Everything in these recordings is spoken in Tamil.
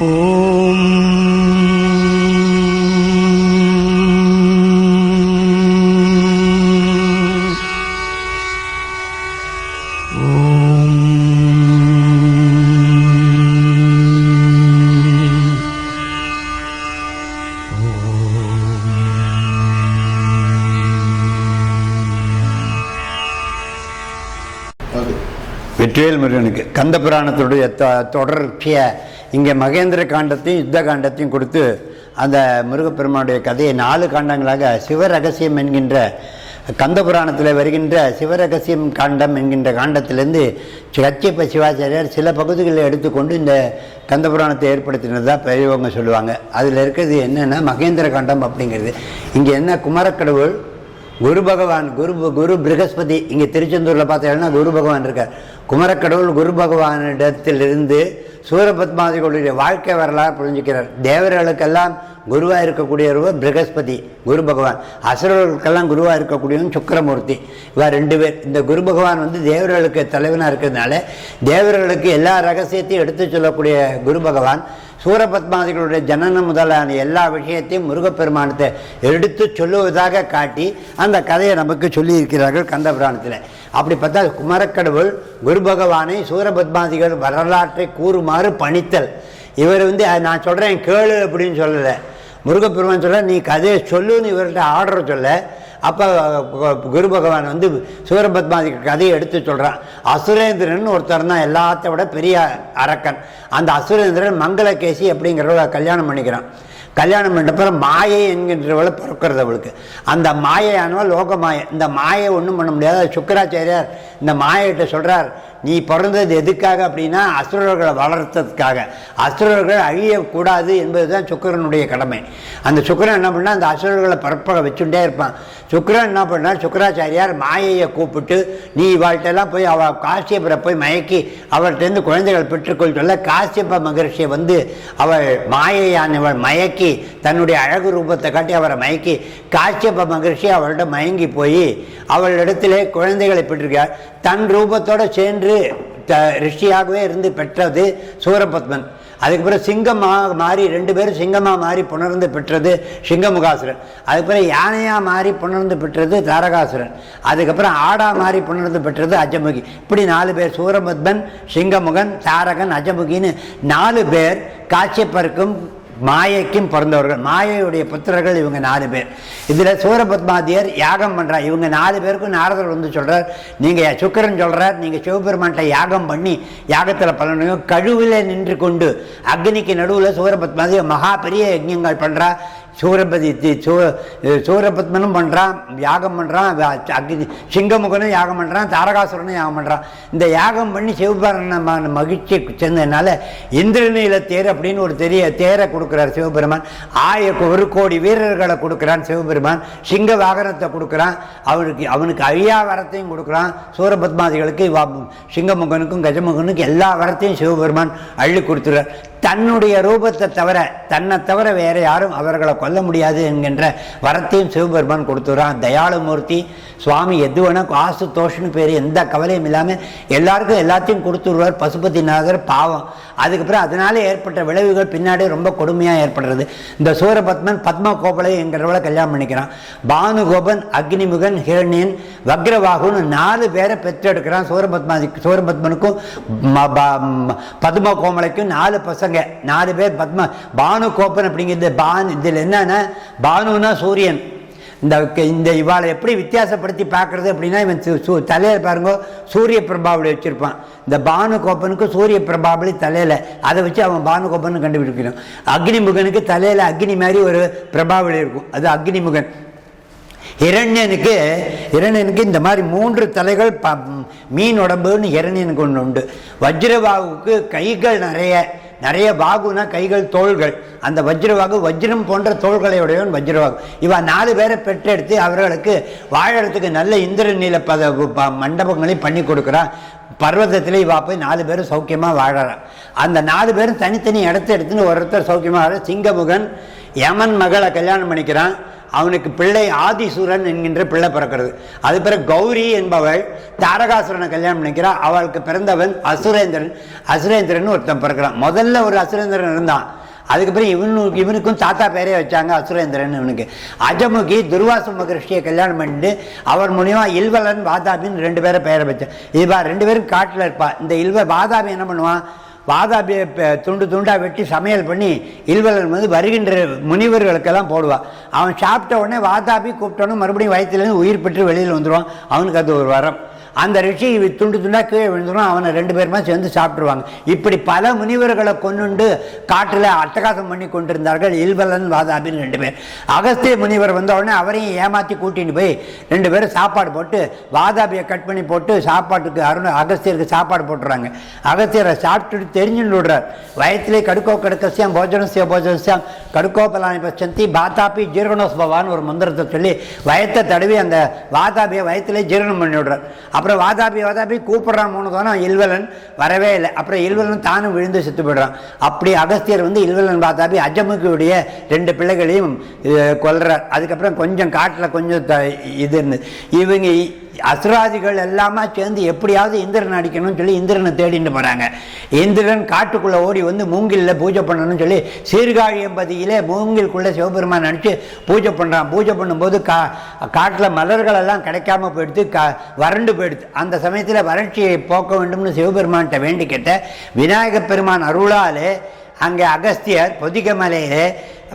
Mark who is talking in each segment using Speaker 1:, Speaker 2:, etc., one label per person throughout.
Speaker 1: ஓம் ஓம்.
Speaker 2: அது
Speaker 3: வெற்றிவேல் முருகனுக்கு கந்த புராணத்துடைய தொடர்ச்சியை இங்கே மகேந்திர காண்டத்தையும் யுத்த காண்டத்தையும் கொடுத்து அந்த முருகப்பெருமானுடைய கதையை நாலு காண்டங்களாக சிவரகசியம் என்கின்ற கந்த புராணத்தில் வருகின்ற சிவரகசியம் காண்டம் என்கின்ற காண்டத்திலேருந்து கச்சியப்ப சிவாச்சாரியார் சில பகுதிகளை எடுத்துக்கொண்டு இந்த கந்த புராணத்தை பெரியவங்க சொல்லுவாங்க. அதில் இருக்கிறது என்னென்னா மகேந்திர காண்டம் அப்படிங்கிறது. இங்கே என்ன குமரக்கடவுள் குரு பகவான் குரு குரு பிரகஸ்பதி இங்கே திருச்செந்தூரில் பார்த்தீங்கன்னா குரு பகவான் இருக்கார். குமரக்கடவுள் குரு பகவானிடத்திலிருந்து சூரபத்மாதிகளுடைய வாழ்க்கை வரலாறு புரிஞ்சுக்கிறார். தேவர்களுக்கெல்லாம் குருவாக இருக்கக்கூடியவர் பிரகஸ்பதி குரு பகவான். அசுரர்களுக்கெல்லாம் குருவாக இருக்கக்கூடியவன் சுக்கிரமூர்த்தி. இவர் ரெண்டு பேர். இந்த குரு பகவான் வந்து தேவர்களுக்கு தலைவனாக இருக்கிறதுனால தேவர்களுக்கு எல்லா ரகசியத்தையும் எடுத்து சொல்லக்கூடிய குரு பகவான். சூரபத்மாதிகளுடைய ஜனனம் முதலான எல்லா விஷயத்தையும் முருகப்பெருமானத்தை எடுத்து சொல்லுவதாக காட்டி அந்த கதையை நமக்கு சொல்லியிருக்கிறார்கள் கந்த புராணத்தில் அப்படி பார்த்தா குமரக்கடவுள் குரு பகவானை சூரபத்மாதிகள் வரலாற்றை கூறுமாறு பணித்தல். இவர் வந்து நான் சொல்கிறேன் கேளு அப்படின்னு சொல்லலை. முருகப்பெருமான் சொல்ல நீ கதையை சொல்லுன்னு இவர்கிட்ட ஆர்டர் சொல்ல. அப்போ குரு பகவான் வந்து சூரபத்மாதி கதையை எடுத்து சொல்கிறான் அசுரேந்திரன் ஒருத்தர் தான் எல்லாத்த விட பெரிய அரக்கன். அந்த அசுரேந்திரன் மங்களகேசி அப்படிங்கிறவளை கல்யாணம் பண்ணிக்கிறான். கல்யாணம் பண்ணப்பறம் மாயை என்கின்றவளை பிறக்கிறது அவளுக்கு. அந்த மாயையானவள் லோக மாயை இந்த மாயை ஒன்றும் பண்ண முடியாது. சுக்கராச்சாரியார் இந்த மாயகிட்ட சொல்கிறார் நீ பிறந்தது எதுக்காக அப்படின்னா அசுரர்களை வளர்த்ததுக்காக. அசுரர்கள் அழியக்கூடாது என்பது தான் சுக்கரனுடைய கடமை. அந்த சுக்கரன் என்ன பண்ணால் அந்த அசுரர்களை பரப்ப வச்சுட்டே இருப்பான். சுக்கரன் என்ன பண்ணால் சுக்கராச்சாரியார் மாயையை கூப்பிட்டு நீ இவாழ்கிட்டெல்லாம் போய் அவ காசியப்பரை போய் மயக்கி அவர்கிட்டருந்து குழந்தைகள் பெற்றுக்கொள் சொல்ல காசியப்ப மகர்ஷியை வந்து அவள் மாயையானவள் மயக்கி தன்னுடைய அழகு ரூபத்தை காட்டி அவரை மயக்கி காசியப்ப மகர்ஷி அவள்கிட்ட மயங்கி போய் அவளிடத்திலே குழந்தைகளை பெற்றிருக்கார் தன் ரூபத்தோடு சேர்ந்து த ரிஷியாகவே இருந்து பெற்றது சூரபத்மன். அதுக்கப்புறம் சிங்கமாக மாறி ரெண்டு பேரும் சிங்கமாக மாறி புணர்ந்து பெற்றது சிங்கமுகாசுரன். அதுக்கப்புறம் யானையாக மாறி புணர்ந்து பெற்றது தாரகாசுரன். அதுக்கப்புறம் ஆடா மாறி புணர்ந்து பெற்றது அஜமுகி. இப்படி நாலு பேர் சூரபத்மன் சிங்கமுகன் தாரகன் அஜமுகின்னு நாலு பேர் காட்சியப்பருக்கும் மாயைக்கும் பிறந்தவர்கள் மாயையுடைய புத்திரர்கள் இவங்க நாலு பேர். இதில் சூரபத்மாதியர் யாகம் பண்ணுறார் இவங்க நாலு பேருக்கும் நாரதர் வந்து சொல்கிறார் நீங்கள் சுக்கரன் சொல்கிறார் நீங்கள் சிவபெருமான்கிட்ட யாகம் பண்ணி யாகத்தில் பலனையும் கழுவில் நின்று கொண்டு அக்னிக்கு நடுவில் சூரபத்மாதியர் மகா பெரிய யஜ்யங்கள் பண்ணுறா சூரபதி சூ சூரபத்மனும் பண்ணுறான் யாகம் பண்ணுறான் அக்னி சிங்கமுகனும் யாகம் பண்ணுறான் தாரகாசுரனும் யாகம் பண்ணுறான் இந்த யாகம் பண்ணி சிவபெருமான மகிழ்ச்சி சேர்ந்ததுனால இந்திரநீல தேர் அப்படின்னு ஒரு தெரிய தேரை கொடுக்குறார் சிவபெருமான். ஆய ஒரு கோடி வீரர்களை கொடுக்குறான் சிவபெருமான். சிங்க வாகனத்தை கொடுக்குறான். அவனுக்கு அவனுக்கு அழியா வரத்தையும் கொடுக்குறான். சூரபத்மாதிகளுக்கு சிங்கமுகனுக்கும் கஜமுகனுக்கும் எல்லா வரத்தையும் சிவபெருமான் அள்ளி கொடுத்துறார் தன்னுடைய ரூபத்தை தவிர தன்னை தவிர வேற யாரும் அவர்களை கொல்ல முடியாது என்கின்ற வரத்தையும் சிவபெருமான் கொடுத்துறான். தயாளுமூர்த்தி சுவாமி எதுவனா காசு தோஷன்னு பேர் எந்த கவலையும் இல்லாமல் எல்லாருக்கும் எல்லாத்தையும் கொடுத்துருவார் பசுபதிநாதர் பாவம். அதுக்கப்புறம் அதனால ஏற்பட்ட விளைவுகள் பின்னாடி ரொம்ப கொடுமையாக ஏற்படுறது. இந்த சூரபத்மன் பத்ம கோபலை என்கிறவளை கல்யாணம் பண்ணிக்கிறான். பானுகோபன் அக்னிமுகன் ஹிரண்யன் வக்ரவாகுன்னு நாலு பேரை பெற்றெடுக்கிறான் சூரபத்மாதி சூரபத்மனுக்கும் ப- பத்ம கோமலைக்கும் நாலு பசங்க நாலு பேர் பத்ம பானு கோப்பன் அப்படிங்கிறது பான் இதில் என்னன்னா பானுன்னா சூரியன். இந்த இந்த இவாளை எப்படி வித்தியாசப்படுத்தி பார்க்கறது அப்படின்னா இவன் சூ தலையில் தலையில பாருங்க சூரிய பிரபாவளி வச்சிருப்பான். இந்த பானு கோப்பனுக்கு சூரிய பிரபாவளி தலையில அதை வச்சு அவன் பானு கோப்பன் கண்டுபிடிக்கணும். அக்னிமுகனுக்கு தலையில அக்னி மாதிரி ஒரு பிரபாவளி இருக்கும். அது அக்னிமுகன். இரண்யனுக்கு இரண்யனுக்கு இந்த மாதிரி மூன்று தலைகள் ப மீன் உடம்புன்னு இரண்யனுக்கு ஒன்று உண்டு. வஜ்ரபாவுக்கு கைகள் நிறைய. நிறைய பாகுனா கைகள் தோள்கள். அந்த வஜ்ரவாகு வஜ்ரம் போன்ற தோள்களை உடையவன் வஜ்ரவாகு. இவன் நாலு பேரை பெற்றெடுத்து அவர்களுக்கு வாழறதுக்கு நல்ல இந்திர நீல பத மண்டபங்களையும் மண்டபங்களை பண்ணி கொடுக்குறான் பர்வதத்தில் இவா போய் நாலு பேரும் சௌக்கியமாக வாழறான் அந்த நாலு பேரும் தனித்தனி இடத்த எடுத்துன்னு ஒருத்தர் சௌக்கியமாக வாழ சிங்கமுகன் யமன் மகளை கல்யாணம் பண்ணிக்கிறான். அவனுக்கு பிள்ளை ஆதிசூரன் என்கின்ற பிள்ளை பிறக்கிறது. அது பிறகு கௌரி என்பவள் தாரகாசுரனை கல்யாணம் பண்ணிக்கிறான் அவளுக்கு பிறந்தவன் அசுரேந்திரன். அசுரேந்திரன் ஒருத்தன் பிறக்கிறான். முதல்ல ஒரு அசுரேந்திரன் இருந்தான். அதுக்கப்புறம் இவனுக்கு இவனுக்கும் தாத்தா பேரே வச்சாங்க அசுரேந்திரன் இவனுக்கு. அஜமுகி துர்வாச மகரிஷியை கல்யாணம் பண்ணிட்டு அவர் மூலியமா இல்வலன் வாதாபின்னு ரெண்டு பேரை பெயரை வச்சான் இதுவா ரெண்டு பேரும் காட்டில் இருப்பா. இந்த இல்வ வாதாபி என்ன பண்ணுவான் வாதாபியை துண்டு துண்டாக வெட்டி சமையல் பண்ணி இல்வலன் வந்து வருகின்ற முனிவர்களுக்கெல்லாம் போடுவான் அவன் சாப்பிட்ட உடனே வாதாபி கூப்பிட்டோன்னு மறுபடியும் வயிற்றுலேருந்து உயிர் பெற்று வெளியில் வந்துடுவான் அவனுக்கு அது ஒரு வரம். அந்த ரிஷி துண்டு துண்டாக கீழே விழுந்துடும் அவனை ரெண்டு பேருமா சேர்ந்து சாப்பிட்ருவாங்க இப்படி பல முனிவர்களை கொண்டுண்டு காட்டில் அட்டகாசம் பண்ணி கொண்டிருந்தார்கள் இல்வலன் வாதாபின்னு ரெண்டு பேர். அகஸ்திய முனிவர் வந்த உடனே அவரையும் ஏமாற்றி கூட்டின்னு போய் ரெண்டு பேரும் சாப்பாடு போட்டு வாதாபியை கட் பண்ணி போட்டு சாப்பாட்டுக்கு அருண் அகஸ்தியருக்கு சாப்பாடு போட்டுறாங்க. அகஸ்தியரை சாப்பிட்டுட்டு தெரிஞ்சுன்னு விடுறார் வயத்திலே கடுக்கோ கடுக்கசியாம் போஜனசிய போஜனசியாம் கடுக்கோபலானி பச்சந்தி பாத்தாப்பி ஜீரணோஸ்பவான்னு ஒரு மந்திரத்தை சொல்லி வயத்தை தடவி அந்த வாதாபியை வயத்திலே ஜீரணம் பண்ணி விடுறார் அப்புறம் வாதாபி வாதாபி கூப்பிட்றான் மூணு தானம். இல்வலன் வரவே இல்லை. அப்புறம் இல்வலன் தானும் விழுந்து செத்து போயிடுறான். அப்படி அகஸ்தியர் வந்து இல்வலன் வாதாபி அஜமுக்குடைய ரெண்டு பிள்ளைகளையும் கொல்றார். அதுக்கப்புறம் கொஞ்சம் காட்டில் கொஞ்சம் த- இது இருந்தது. இவங்க அசுராதிகள் எல்லாமே சேர்ந்து எப்படியாவது இந்திரன் அடிக்கணும்னு சொல்லி இந்திரனை தேடிட்டு போகிறாங்க இந்திரன் காட்டுக்குள்ளே ஓடி வந்து மூங்கிலில் பூஜை பண்ணணும்னு சொல்லி சீர்காழியம்பதியிலே மூங்கிலுக்குள்ளே சிவபெருமான் அடிச்சு பூஜை பண்ணுறான் பூஜை பண்ணும்போது கா காட்டில் மலர்கள் எல்லாம் கிடைக்காம போயிடுத்து கா வறண்டு போயிடுது அந்த சமயத்தில் வறட்சியை போக்க வேண்டும்னு சிவபெருமான்கிட்ட வேண்டி கேட்ட விநாயகப் பெருமான் அருளாலே அங்கே அகஸ்தியர் பொதிகமலையிலே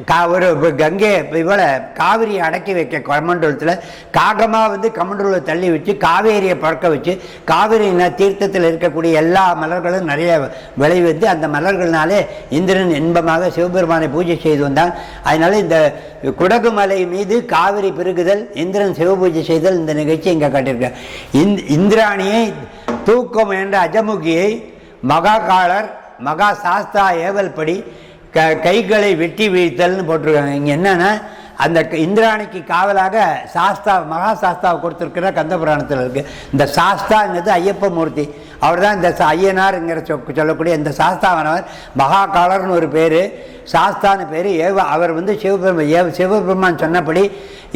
Speaker 3: கா ஒரு கங்கை இவளை காவிரியை அடக்கி வைக்க கமண்டலத்தில் காகமாக வந்து கமண்டலத்தில் தள்ளி வச்சு காவேரியை பறக்க வச்சு காவிரி தீர்த்தத்தில் இருக்கக்கூடிய எல்லா மலர்களும் நிறைய விளைவித்து அந்த மலர்கள்னாலே இந்திரன் இன்பமாக சிவபெருமானை பூஜை செய்து வந்தான். அதனால் இந்த குடகு மலை மீது காவிரி பெருகுதல் இந்திரன் சிவபூஜை செய்தல் இந்த நிகழ்ச்சி இங்கே காட்டியிருக்கார் இந்திராணியை தூக்கம் என்ற அஜமுகியை மகாகாலர் மகா சாஸ்தா ஏவல் படி க கைகளை வெட்டி வீழ்த்தல்னு போட்டிருக்காங்க. இங்கே என்னென்னா அந்த க- இந்திராணிக்கு காவலாக சாஸ்தா மகா சாஸ்தாவை கொடுத்துருக்கிற கந்த புராணத்தில் இருக்குது இந்த சாஸ்தாங்கிறது ஐயப்ப மூர்த்தி. அவர் தான் இந்த ஐயனாருங்கிற சொ- சொல்லக்கூடிய இந்த சாஸ்தாவானவர். மகாகாலர்னு ஒரு பேர். சாஸ்தான்னு பேர் ஏவ அவர் வந்து சிவபெருமா ஏவ சிவபெருமான் சொன்னபடி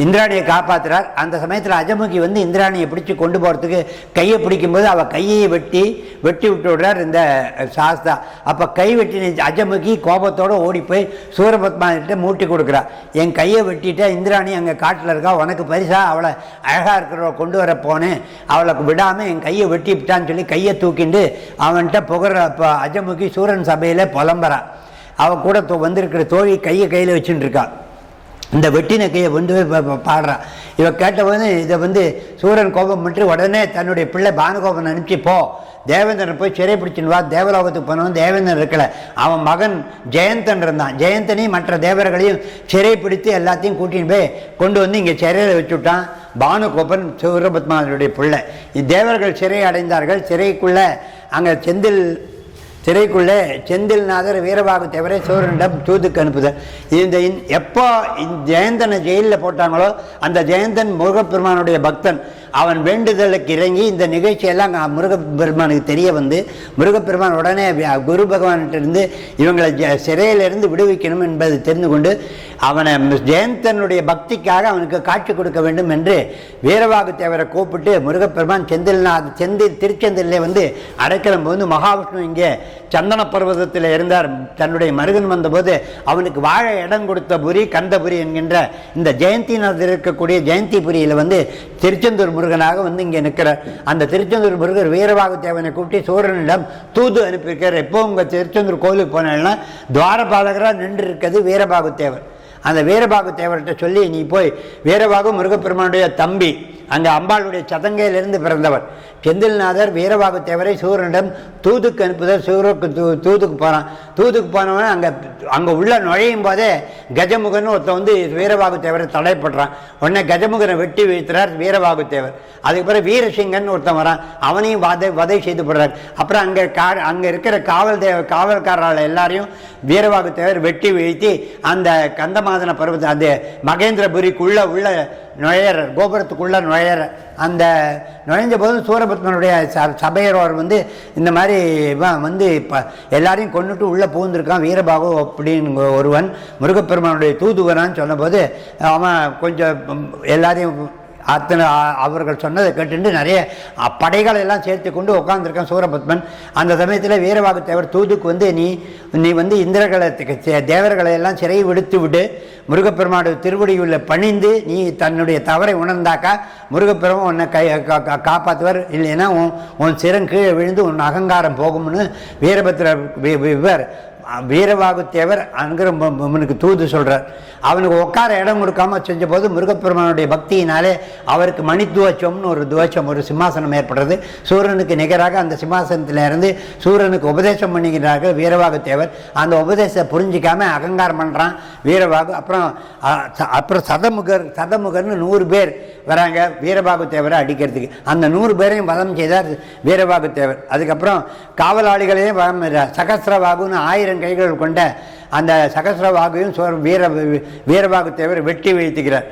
Speaker 3: இந்திராணியை காப்பாற்றுறார் அந்த சமயத்தில் அஜமுகி வந்து இந்திராணியை பிடிச்சி கொண்டு போகிறதுக்கு கையை பிடிக்கும்போது அவள் கையை வெட்டி வெட்டி விட்டு விடுறார் இந்த சாஸ்தா. அப்போ கை வெட்டின அஜமுகி கோபத்தோட ஓடி போய் சூரபத்மானிட்ட மூட்டி கொடுக்குறா. என் கையை வெட்டிட்டா இந்திராணி அங்கே காட்டில் இருக்கா? உனக்கு பரிசா? அவளை அழகாக இருக்கிறவ கொண்டு வர போனேன். அவளை விடாமல் என் கையை வெட்டி விட்டான்னு சொல்லி கையை தூக்கிண்டு அவன்கிட்ட புகழ அப்போ அஜமுகி சூரன் சபையில் புலம்புறான் அவ கூட தோ- வந்திருக்கிற தோழி கையை கையில் வச்சுட்டு இருக்கா இந்த வெட்டின கையை வந்து பாடுறான் இவ கேட்டபோது இதை வந்து சூரன் கோபம் பண்ணி உடனே தன்னுடைய பிள்ளை பானுகோபன் அனுப்பிச்சு போ. தேவேந்திரன் போய் சிறை பிடிச்சின்னு வா. தேவலோகத்துக்கு போனவன் தேவேந்திரன் இருக்கல. அவன் மகன் ஜெயந்தன் இருந்தான். ஜெயந்தனையும் மற்ற தேவர்களையும் சிறை பிடித்து எல்லாத்தையும் கூட்டின்னு போய் கொண்டு வந்து இங்கே சிறையில் வச்சுட்டான் பானுகோபன் சூரபத்மாவனுடைய பிள்ளை. தேவர்கள் சிறை அடைந்தார்கள். சிறைக்குள்ளே அங்கே செந்தில் சிறைக்குள்ளே செந்தில்நாதர் வீரபாகு தவிர சூரனிடம் தூதுக்கு அனுப்புதல். இந்த எப்போ ஜெயந்தனை ஜெயிலில் போட்டாங்களோ அந்த ஜெயந்தன் முருகப்பெருமானுடைய பக்தன் அவன் வேண்டுதலுக்கு இறங்கி இந்த நிகழ்ச்சியெல்லாம் முருகப்பெருமானுக்கு தெரிய வந்து முருகப்பெருமான் உடனே குரு பகவான்கிட்டருந்து இவங்களை சிறையிலிருந்து விடுவிக்கணும் என்பதை தெரிந்து கொண்டு அவனை ஜெயந்தனுடைய பக்திக்காக அவனுக்கு காட்சி கொடுக்க வேண்டும் என்று வீரவாகு தேவரை கூப்பிட்டு முருகப்பெருமான் செந்தில்நாத் செந்தில் திருச்செந்திலே வந்து அடைக்கலம் போது மகாவிஷ்ணு இங்கே சந்தன பர்வதத்தில் இருந்தார். தன்னுடைய மருகன் வந்தபோது அவனுக்கு வாழ இடம் கொடுத்த புரி கந்தபுரி என்கின்ற இந்த ஜெயந்திநாதர் இருக்கக்கூடிய ஜெயந்திபுரியில் வந்து திருச்செந்தூர் முருகனாக வந்து இங்கே நிற்கிறார் அந்த திருச்செந்தூர் முருகர் வீரபாகு தேவனை கூப்பிட்டு சூரனிடம் தூது அனுப்பியிருக்கார். எப்போ உங்கள் திருச்செந்தூர் கோயிலுக்கு போனேன்னா துவாரபாலகராக நின்று இருக்கிறது வீரபாகு தேவர் அந்த வீரபாகு தேவர்கிட்ட சொல்லி நீ போய் வீரபாகு முருகப்பெருமானுடைய தம்பி அங்கே அம்பாளுடைய சதங்கையிலிருந்து பிறந்தவர் செந்தில்நாதர் வீரபாபு தேவரை சூரியனிடம் தூதுக்கு அனுப்புதல் சூருக்கு தூ தூதுக்கு போகிறான் தூதுக்கு போனவன் அங்கே அங்கே உள்ள நுழையும் போதே கஜமுகன் ஒருத்தன் வந்து வீரபாபு தேவரை தடைப்படுறான். உடனே கஜமுகனை வெட்டி வீழ்த்துறார் வீரபாபு தேவர் அதுக்கு பிறகு வீரசிங்கன் ஒருத்தன் வரான். அவனையும் வதை வதை செய்து போடுறார். அப்புறம் அங்கே கா அங்கே இருக்கிற காவல் தேவ காவல்காரர்கள் எல்லாரையும் வீரபாபு தேவர் வெட்டி வீழ்த்தி அந்த கந்தமாதன பருவத்தை அந்த மகேந்திரபுரிக்குள்ளே உள்ள நுழையிறார் கோபுரத்துக்குள்ளே நுழையிற. அந்த நுழைஞ்ச போது சூரபத்மனுடைய ச சபையரோர் வந்து இந்த மாதிரி இவன் வந்து இப்போ எல்லாரையும் கொண்டுட்டு உள்ளே பூந்திருக்கான் வீரபாகு அப்படின்னு ஒருவன் முருகப்பெருமானுடைய தூதுவரான்னு சொன்னபோது அவன் கொஞ்சம் எல்லாரையும் அத்தனை அவர்கள் சொன்னதை கேட்டுட்டு நிறைய படைகளை எல்லாம் சேர்த்து கொண்டு உட்காந்துருக்கான் சூரபத்மன். அந்த சமயத்தில் வீரவாகு தேவர் தூதுக்கு வந்து நீ நீ வந்து இந்திரகலத்துக்கு தேவர்களை எல்லாம் சிறை விடுத்து விட்டு முருகப்பெருமாடு திருவடியுள்ள பணிந்து நீ தன்னுடைய தவறை உணர்ந்தாக்கா முருகப்பெருமா உன்னை கை கா- காப்பாற்றுவார் இல்லைன்னா உன் உன் சிரம் கீழே விழுந்து உன் அகங்காரம் போகும்னு வீரபத்திர இவர் வீரவாகுத்தேவர் அங்கிற அவனுக்கு தூது சொல்கிறார் அவனுக்கு உட்கார இடம் கொடுக்காம செஞ்ச போது முருகப்பெருமானுடைய பக்தியினாலே அவருக்கு மணித்துவச்சம்னு ஒரு துவச்சம் ஒரு சிம்மாசனம் ஏற்படுறது. சூரனுக்கு நிகராக அந்த சிம்மாசனத்தில் இருந்து சூரனுக்கு உபதேசம் பண்ணுகிறார்கள் வீரவாகுத்தேவர். அந்த உபதேசத்தை புரிஞ்சிக்காமல் அகங்காரம் பண்ணுறான் வீரவாகு. அப்புறம் அப்புறம் சதமுகர் சதமுகர்னு நூறு பேர் வராங்க வீரபாகுத்தேவரை அடிக்கிறதுக்கு. அந்த நூறு பேரையும் வதம் செய்தார் வீரபாகுத்தேவர் அதுக்கப்புறம் காவலாளிகளையும் வதம் செய்தார். ஆயிரம் ஆயிரம் கைகள் கொண்ட அந்த சகஸ்ரவாகையும் சோர் வீர வீரபாகுத்தேவர் வெட்டி வீழ்த்துகிறார்.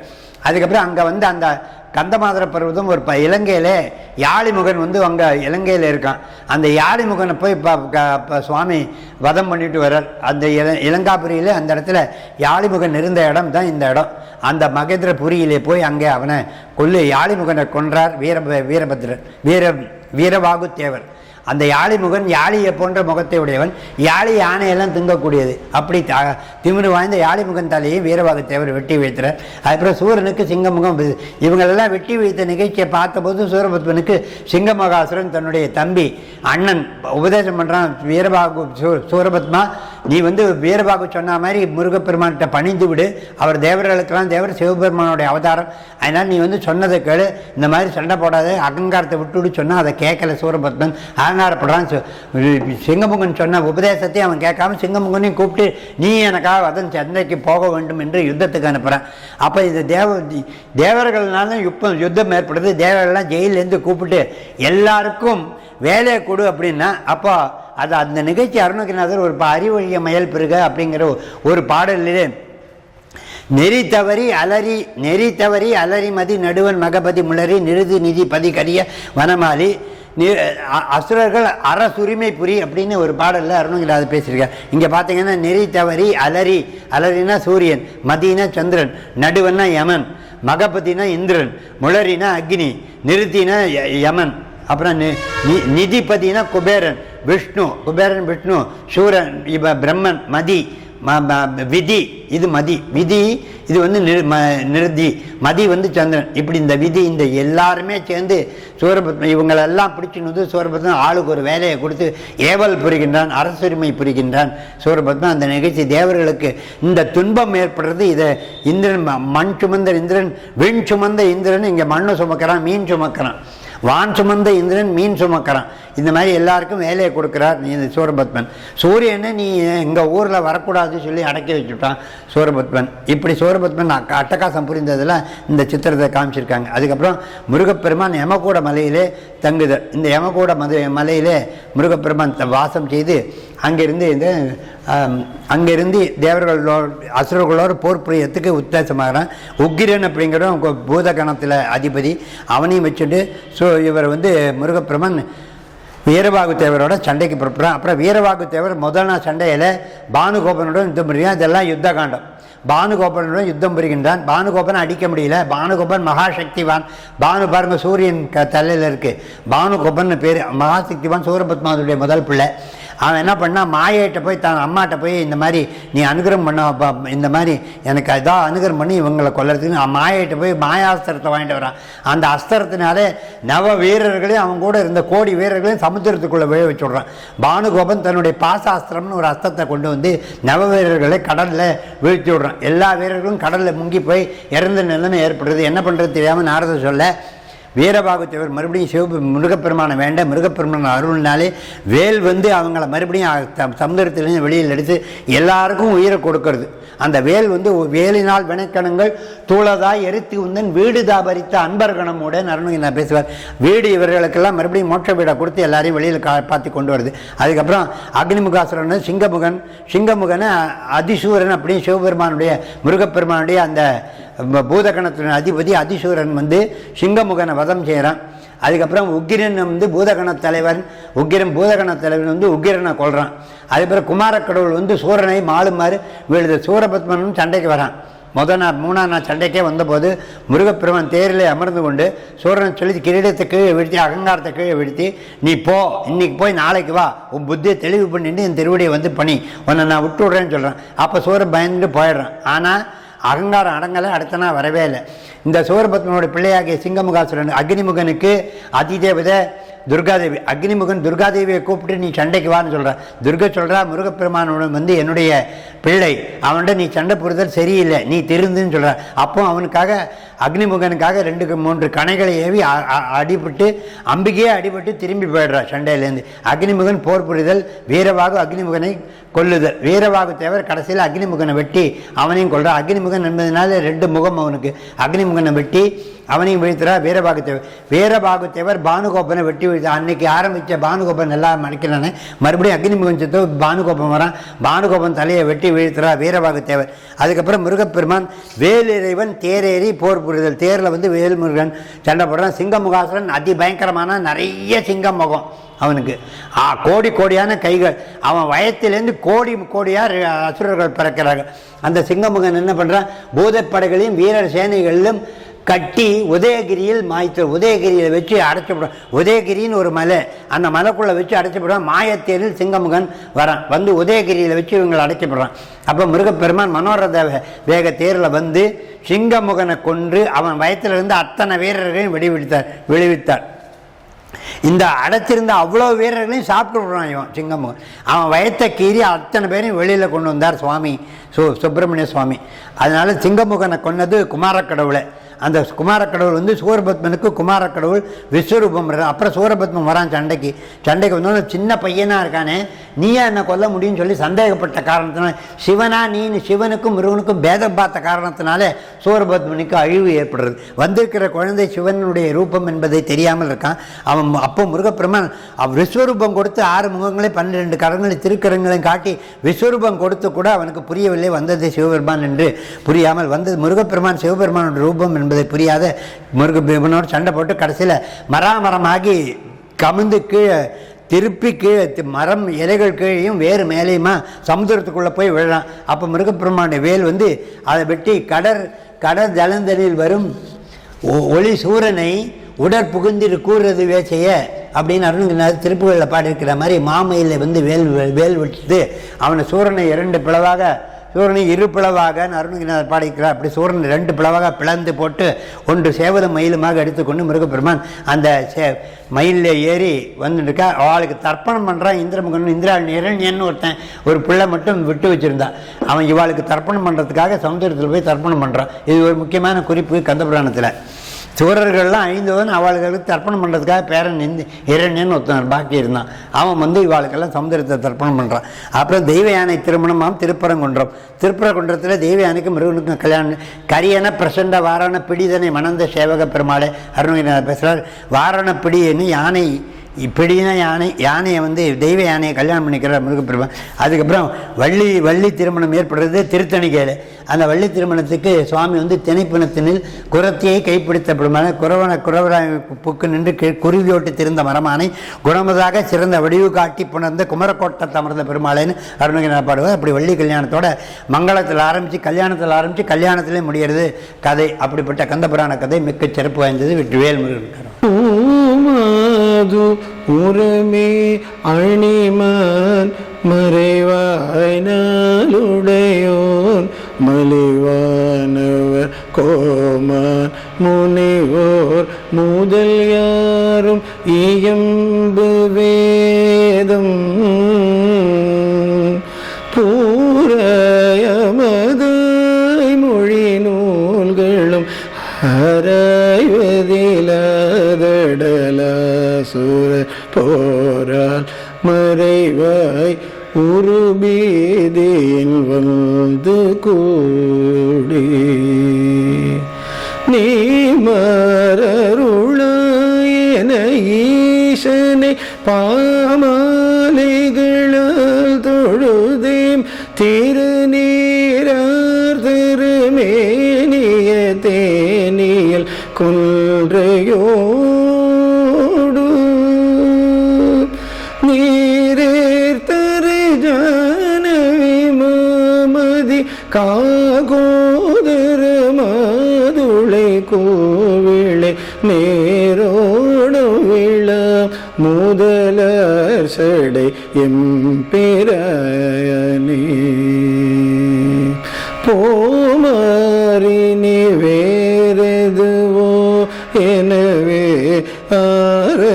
Speaker 3: அதுக்கப்புறம் அங்கே வந்து அந்த கந்தமாதர பருவதம் ஒரு ப இலங்கையிலே யாழிமுகன் வந்து அங்கே இலங்கையில் இருக்கான். அந்த யாழிமுகனை போய் இப்போ இப்போ சுவாமி வதம் பண்ணிட்டு வர்றார். அந்த இல இலங்காபுரியில் அந்த இடத்துல யாழிமுகன் இருந்த இடம் தான் இந்த இடம். அந்த மகேந்திரபுரியிலே போய் அங்கே அவனை கொல்லு யாழிமுகனை கொன்றார் வீர வீரபத்ரர் வீர வீரவாகுத்தேவர் அந்த யாழிமுகன் யாழியை போன்ற முகத்தை உடையவன். யாழி யானையெல்லாம் திங்கக்கூடியது. அப்படி த- திமிரு வாய்ந்த யாழிமுகன் தலையை வீரவாகத்தேவர் வெட்டி வைத்தார் அதுக்கப்புறம் சூரனுக்கு சிங்கமுகம் இவங்களெல்லாம் வெட்டி வீழ்த்த நிகழ்ச்சியை பார்த்தபோது சூரபத்மனுக்கு சிங்கமகாசுரன் தன்னுடைய தம்பி அண்ணன் உபதேசம் பண்ணுறான் வீரபாகு சூ- சூரபத்மா நீ வந்து வீரபாகு சொன்ன மாதிரி முருகப்பெருமான்கிட்ட பணிந்து விடு. அவர் தேவர்களுக்கெல்லாம் தேவர் சிவபெருமானுடைய அவதாரம். அதனால் நீ வந்து சொன்னதை கேளு. இந்த மாதிரி சண்டை போடாத. அகங்காரத்தை விட்டுவிடு சொன்னால் அதை கேட்கல சூரபத்மன். ஆனால் சு- சிங்கமுகன் சொன்ன உபதேசத்தை அவன் கேட்காம சிங்கமுகனையும் கூப்பிட்டு நீ எனக்காக அதன் சந்தைக்கு போக வேண்டும் என்று யுத்தத்துக்கு அனுப்புகிறான் அப்போ இது தேவ தேவர்கள்னாலும் யுத்தம் யுத்தம் ஏற்படுது. தேவர்கள்லாம் ஜெயிலேருந்து கூப்பிட்டு எல்லாருக்கும் வேலையை கொடு அப்படின்னா அப்போ அது அந்த நிகழ்ச்சி அருணகிரிநாதர் ஒரு அறிவழிய அறிவொழிய மயல் பெருக அப்படிங்கிற ஒரு பாடலிலே நெறி தவறி அலறி நெறி தவறி அலறிமதி நடுவன் மகபதி முளறி நிறுதி நிதி பதி கரிய வனமாலி அசுரர்கள் அரசுரிமை புரி அப்படின்னு ஒரு பாடலில் அருணகிரிநாதர் பேசியிருக்கார். இங்கே பார்த்தீங்கன்னா நெறி தவறி அலறி அலறினா சூரியன் மதினா சந்திரன் நடுவன்னா யமன் மகபதினா இந்திரன் முளரினா அக்னி நிறுத்தினா ய- யமன் அப்புறம் நிதிபதினா குபேரன் விஷ்ணு குபேரன் விஷ்ணு சூரன் இப்போ பிரம்மன் மதி விதி. இது மதி. விதி இது வந்து நிரு ம- நிருதி. மதி வந்து சந்திரன். இப்படி இந்த விதி இந்த எல்லாருமே சேர்ந்து சூரபத்மன் இவங்களெல்லாம் பிடிச்சின்னு வந்து சூரபத்மன் ஆளுக்கு ஒரு வேலையை கொடுத்து ஏவல் புரிகின்றான் அரசுரிமை புரிகின்றான். சூரபத்மன் அந்த நிகழ்ச்சி தேவர்களுக்கு இந்த துன்பம் ஏற்படுறது இதை இந்திரன் ம- மண் சுமந்த இந்திரன் விண் சுமந்த இந்திரன் இங்கே மண்ணு சுமக்கிறான் மீன் சுமக்கிறான். வான் சுமந்த இந்திரன் மீன் சுமக்கிறான். இந்த மாதிரி எல்லாருக்கும் வேலையை கொடுக்குறார் நீ இந்த சூரபத்மன். சூரியனை நீ எங்கள் ஊரில் வரக்கூடாதுன்னு சொல்லி அடக்கி வச்சுட்டான் சூரபத்மன். இப்படி சூரபத்மன் அட்டகாசம் புரிந்ததில் இந்த சித்திரத்தை காமிச்சிருக்காங்க. அதுக்கப்புறம் முருகப்பெருமான் யமகூட மலையிலே தங்குது. இந்த யமகூட மது மலையிலே முருகப்பெருமான் த- வாசம் செய்து அங்கிருந்து இந்த அங்கேருந்து அங்கிருந்து தேவர்களோடு அசுரர்களோட போர் புரியத்துக்கு உத்தேசமாகறான். உக்கிரன் அப்படிங்கிறவன் பூத கணத்தில் அதிபதி அவனையும் வச்சுட்டு ஸோ இவர் வந்து முருகப்பிரமன் வீரபாகு தேவரோட சண்டைக்கு புறப்படுறான். அப்புறம் வீரபாகு தேவர் முதல் நாள் சண்டையில் பானுகோபனுடன் யுத்தம் புரியும் இதெல்லாம் யுத்த காண்டம் பானுகோபனுடன் யுத்தம் புரிகின்றான். பானுகோபனை அடிக்க முடியல. பானுகோபன் மகாசக்திவான். பானு பாருங்க சூரியன் க தலையில் இருக்குது பானுகோபன் பேர் மகாசக்திவான் சூரபத்மாவுடைய முதல் பிள்ளை. அவன் என்ன பண்ணால் மாயிட்ட போய் தான் அம்மாட்ட போய் இந்த மாதிரி நீ அனுகிரகம் பண்ண இந்த மாதிரி எனக்கு இதாக அனுகிரகம் பண்ணி இவங்களை கொல்லறதுக்கு அவன் போய் மாயாஸ்திரத்தை வாங்கிட்டு வரான் அந்த அஸ்திரத்தினாலே நவ வீரர்களையும் அவன் கூட இருந்த கோடி வீரர்களையும் சமுத்திரத்துக்குள்ளே விழ வச்சுடுறான். பானுகோபன் தன்னுடைய பாசாஸ்திரம்னு ஒரு அஸ்திரத்தை கொண்டு வந்து நவ வீரர்களை கடலில் வீழ்த்தி விடுறான். எல்லா வீரர்களும் கடலில் முங்கி போய் இறந்த நிலைமை ஏற்படுறது. என்ன பண்ணுறது தெரியாமல் நாரத சொல்ல வீரபாகுத்தேவர் மறுபடியும் சிவ மிருகப்பெருமானை வேண்ட மிருகப்பெருமான அருள்னாலே வேல் வந்து அவங்கள மறுபடியும் சமுதிரத்திலேருந்து வெளியில் எடுத்து எல்லாருக்கும் உயிரை கொடுக்கறது. அந்த வேல் வந்து வேலினால் வினைக்கணங்கள் தூளதாய் எரித்து உந்தன் வீடு தாபரித்த அன்பர்கணமோட அருணகிரி நான் பேசுவார்? வீடு இவர்களுக்கெல்லாம் மறுபடியும் மோட்ச வீடை கொடுத்து எல்லாரையும் வெளியில் கா பார்த்து கொண்டு வருது. அதுக்கப்புறம் அக்னிமுகாசுரன் சிங்கமுகன் சிங்கமுகனை அதிசூரன் அப்படின்னு சிவபெருமானுடைய முருகப்பெருமானுடைய அந்த பூதகணத்தின் அதிபதி அதிசூரன் வந்து சிங்கமுகனை வதம் செய்கிறான் அதுக்கப்புறம் உக்கிரன் வந்து பூதகண தலைவன் உக்கிரன் பூதகண தலைவன் வந்து உக்கிரனை கொள்கிறான் அதுக்கப்புறம் குமாரக்கடவுள் வந்து சூரனை மாளுமாறு விழுது சூரபத்மனும் சண்டைக்கு வரான். முதல் நாள் மூணாம் நாள் சண்டைக்கே வந்தபோது முருகப்பெருமான் தேரில் அமர்ந்து கொண்டு சூரனை சொல்லி கிரீடத்தை கீழே வீழ்த்தி அகங்காரத்தை கீழே வீழ்த்தி நீ போ இன்னைக்கு போய் நாளைக்கு வா உன் புத்தியை தெளிவு பண்ணிட்டு என் திருவடியை வந்து பண்ணி உன்னை நான் விட்டு விட்றேன்னு சொல்கிறேன் அப்போ சூரன் பயந்துட்டு போயிடுறான். ஆனால் அகங்காரம் அடங்கலை அடுத்த நாள் வரவே இல்லை. இந்த சூரபத்மனோட பிள்ளையாகிய சிங்கமுகாசுரன் அக்னிமுகனுக்கு அதிதேவதை துர்காதேவி அக்னிமுகன் துர்காதேவியை கூப்பிட்டு நீ சண்டைக்கு வான்னு சொல்ற. துர்கா சொல்கிறா முருகப்பெருமானுடன் வந்து என்னுடைய பிள்ளை அவன்கிட்ட நீ சண்டை புரிதல் சரியில்லை நீ திருந்துன்னு சொல்கிற அப்போ அவனுக்காக அக்னிமுகனுக்காக ரெண்டு மூன்று கணைகளை ஏவி அடிபட்டு அம்பிகையே அடிபட்டு திரும்பி போயிடுறா சண்டையிலேருந்து அக்னிமுகன் போர் புரிதல் வீரவாகு அக்னிமுகனை கொல்லுதல். வீரவாகு தேவர் கடைசியில் அக்னிமுகனை வெட்டி அவனையும் கொள்கிறான் அக்னிமுகன் என்பதனால ரெண்டு முகம் அவனுக்கு. அக்னிமுகனை வெட்டி அவனையும் வீழ்த்துறா. வீரபாகுத்தேவர் வீரபாகுத்தேவர் பானுகோபனை வெட்டி வீழ்த்த அன்னைக்கு ஆரம்பித்த பானுகோபன் எல்லாம் நினைக்கிறானே மறுபடியும் அக்னிமுகன் சித்தோ பானுகோப்பன் வரான். பானுகோபன் தலையை வெட்டி வீழ்த்துறா வீரபாகுத்தேவர். அதுக்கப்புறம் முருகப்பெருமான் வேலிறைவன் தேரேறி போர் புரிதல். தேரில் வந்து வேல்முருகன் சண்டை போடுறான். சிங்கமுகாசுரன் அதி பயங்கரமான நிறைய சிங்கம் முகம் அவனுக்கு. ஆ, கோடி கோடியான கைகள். அவன் வயத்திலேருந்து கோடி கோடியாக அசுரர்கள் பிறக்கிறார்கள். அந்த சிங்கமுகன் என்ன பண்ணுறான் பூதப்படைகளையும் வீரர் சேனைகளிலும் கட்டி உதயகிரியில் மாய்த்து உதயகிரியில் வச்சு அடைச்சிவிடும் உதயகிரின்னு ஒரு மலை. அந்த மலைக்குள்ளே வச்சு அடைச்சிவிடுவான் மாயத்தேரில் சிங்கமுகன் வரான். வந்து உதயகிரியில் வச்சு இவங்களை அடைச்சிவிடுறான் அப்போ முருகப்பெருமான் மனோரத வேக தேரில் வந்து சிங்கமுகனை கொன்று அவன் வயத்திலிருந்து அத்தனை வீரர்களையும் விடுவித்தார் விடுவித்தார். இந்த அடைச்சிருந்த அவ்வளோ வீரர்களையும் சாப்பிட்டு விடுறான் இவன் சிங்கமுகன். அவன் வயத்தை கீறி அத்தனை பேரையும் வெளியில் கொண்டு வந்தார் சுவாமி. சு சுப்பிரமணிய சுவாமி. அதனால் சிங்கமுகனை கொன்னது குமாரக்கடவுளை. அந்த குமாரக்கடவுள் வந்து சூரபத்மனுக்கு குமாரக்கடவுள் விஸ்வரூபம் அப்புறம் சூரபத்மன் வரான் சண்டைக்கு. சண்டைக்கு வந்தோன்னு சின்ன பையனாக இருக்கானே. நீயா என்ன கொல்ல முடியும்னு சொல்லி சந்தேகப்பட்ட காரணத்தினால சிவனா நீன்னு சிவனுக்கும் முருகனுக்கும் பேதம் பார்த்த காரணத்தினால சூரபத்மனுக்கு அழிவு ஏற்படுறது. வந்திருக்கிற குழந்தை சிவனுடைய ரூபம் என்பதை தெரியாமல் இருக்கான். அவன் அப்போ முருகப்பெருமான் அவ் விஸ்வரூபம் கொடுத்து ஆறு முகங்களை பன்னிரெண்டு கரங்களை திருக்கரங்களையும் காட்டி விஸ்வரூபம் கொடுத்து கூட அவனுக்கு புரியவில்லை. வந்தது சிவபெருமான் என்று புரியாமல் வந்தது முருகப்பெருமான் சிவபெருமானோட ரூபம் என்பது புரியாத முருகப்பெருமானோடு சண்டை போட்டு கடைசியில் மராமரமாகி கமிழ்ந்து கீழே திருப்பி கீழே தி- மரம் இலைகள் கீழேயும் வேறு மேலேயுமா சமுத்திரத்துக்குள்ளே போய் விழலாம். அப்போ மிருகப்பெருமானுடைய வேல் வந்து அதை வெட்டி கடற் கடற் ஜலந்தனில் வரும் ஒ- ஒளி சூரனை உடற் புகுந்திரு கூறுறது வேச்சைய அப்படின்னு அருணகிரிநாதர் திருப்புகளில் பாடியிருக்கிற மாதிரி மாமையில் வந்து வேல் வேல் விட்டுட்டு அவனை சூரனை இரண்டு பிளவாக சூரனை இரு பிளவாக அருணகிரிநாதர் பாடிக்கிறார் அப்படி சூரனை ரெண்டு பிளவாக பிளந்து போட்டு ஒன்று சேவலும் மயிலுமாக எடுத்துக்கொண்டு முருகப்பெருமான் அந்த சே மயிலில் ஏறி வந்துட்டுருக்கா. அவளுக்கு தர்ப்பணம் பண்ணுறான் இந்திரமுகன். இந்திரா நிரண்யன்னு ஒருத்தன் ஒரு பிள்ளை மட்டும் விட்டு வச்சுருந்தான் அவன் இவாளுக்கு தர்ப்பணம் பண்ணுறதுக்காக சமுத்திரத்தில் போய் தர்ப்பணம் பண்ணுறான் இது ஒரு முக்கியமான குறிப்பு சுவரர்கள்லாம் சூரர்கள்லாம் ஐந்தவன் அவளுக்கு தர்ப்பணம் பண்ணுறதுக்காக பேரன் இந்தி இரண்யன் ஒருத்தன் பாக்கி இருந்தான். அவன் வந்து இவாளுக்கெல்லாம் சமுதிரத்தை தர்ப்பணம் பண்ணுறான் அப்புறம் தெய்வ யானை திருமணமாம் திருப்பரங்குன்றம். திருப்பரங்குன்றத்தில் தெய்வ யானைக்கும் மிருகனுக்கும் கல்யாணம். கரியன பிரசண்ட வாரண பிடிதனை மணந்த சேவக பெருமாளை அருணகிரிநாதர் பேசுகிறார் வாரண பிடின்னு யானை இப்படின்னா யானை யானையை வந்து தெய்வ யானையை கல்யாணம் பண்ணிக்கிறார் முருகப்பெருமான் அதுக்கப்புறம் வள்ளி வள்ளி திருமணம் ஏற்படுறது திருத்தணிக்கையில். அந்த வள்ளி திருமணத்துக்கு சுவாமி வந்து திணைப்பினத்தினில் குரத்தியை கைப்பிடித்தப்படுமான குறவன குறவராய் புக்கு நின்று கி- குருவியோட்டு திருந்த மரமானை குணமதாக சிறந்த வடிவு காட்டி புணர்ந்த குமரக்கோட்டை தமர்ந்த பெருமாளைன்னு அருணகிரிநாத் பாடுவார் அப்படி வள்ளி கல்யாணத்தோட மங்களத்தில் ஆரம்பித்து கல்யாணத்தில் ஆரம்பித்து கல்யாணத்திலே முடிகிறது கதை. அப்படிப்பட்ட கந்தபுராண கதை மிக்க சிறப்பு வாய்ந்தது வெற்றிவேல் முருகன்.
Speaker 1: மாது உரமே அணிமான் மறைவாய் நாளுடையோன் மலிவானவர் கோமான் முனிவோர் முதல் யாரும் இயம்பு வேதம் பூரயமதாய் கடல ஆராய்வதிலாதடலாசுர போரால் மறைவாய் உருபீதியில் வந்து கூடி. நீ மரருள என ஈசனை பா நீரேர்த்தரு ஜானவி மாமதி காகோதர மாதுளை கோவிளை நேரோடு விழ. முதலர் சடை எம்பிராயனே போமாறினி வேறெதுவோ? எனவே ஆறு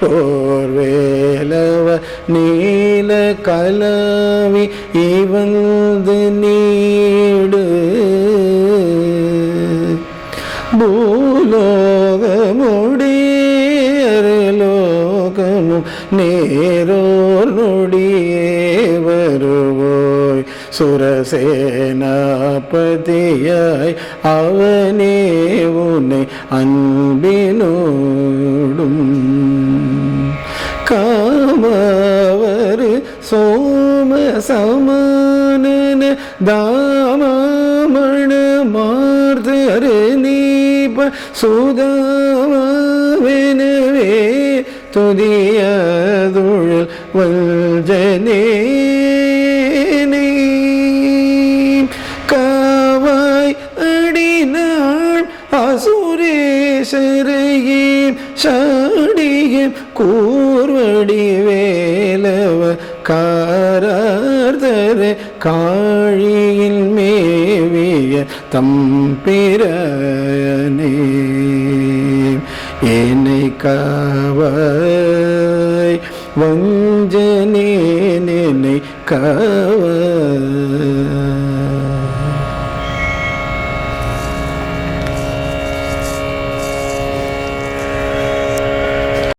Speaker 1: போர்வேலவ நீல கலவி இவந்து நீடு. பூலோகமுடியலோகமும் நேரோர் நொடியே வருவோய் சுரசேனாபதியாய் அவனே உன்னை அன்பினோடும். காமவர் சோம சமானன தாமண மார்தரு நீப சுதாமவெனவே துதியதுழல் வல்ஜனே காவாய் அடினாள் அசுரேசரையே சாடியும் கூ வேலவ காரார்தர காழியில் மேவிய தம்பிரனே என்னை காவாய் வஞ்சனே என்னை காவாய்